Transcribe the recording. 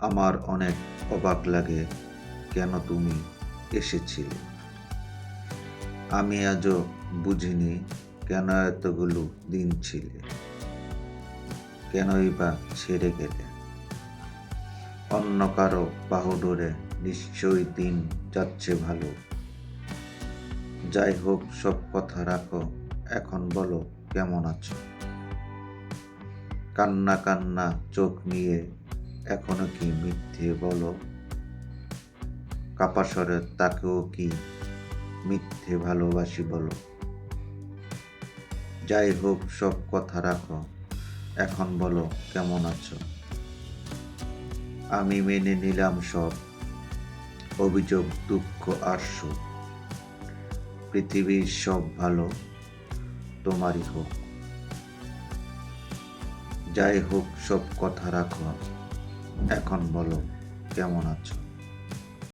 আমার অনেক অবাক লাগে কেন তুমি এসেছিলে। আমি আজও বুঝিনি কেন এতগুলো দিন ছিলে। কেনই বা ছেড়ে গেলে। অন্য কারও বাহুডোরে নিশ্চয়ই দিন যাচ্ছে ভালো। যাই হোক, সব কথা রাখো, এখন বলো কেমন আছো? কান্না কান্না চোখ নিয়ে এখনও কি মিথ্যে বলো? কাপাসরে তাকেও কি মিথ্যে ভালোবাসি বলো? যাই হোক, সব কথা রাখো। এখন বলো, কেমন আছো? আমি মেনে নিলাম সব। অভিযোগ, দুঃখ আর সুখ। পৃথিবীর সব ভালো তোমারই হোক। যাই হোক, সব কথা রাখো। এখন বলো কেমন আছো?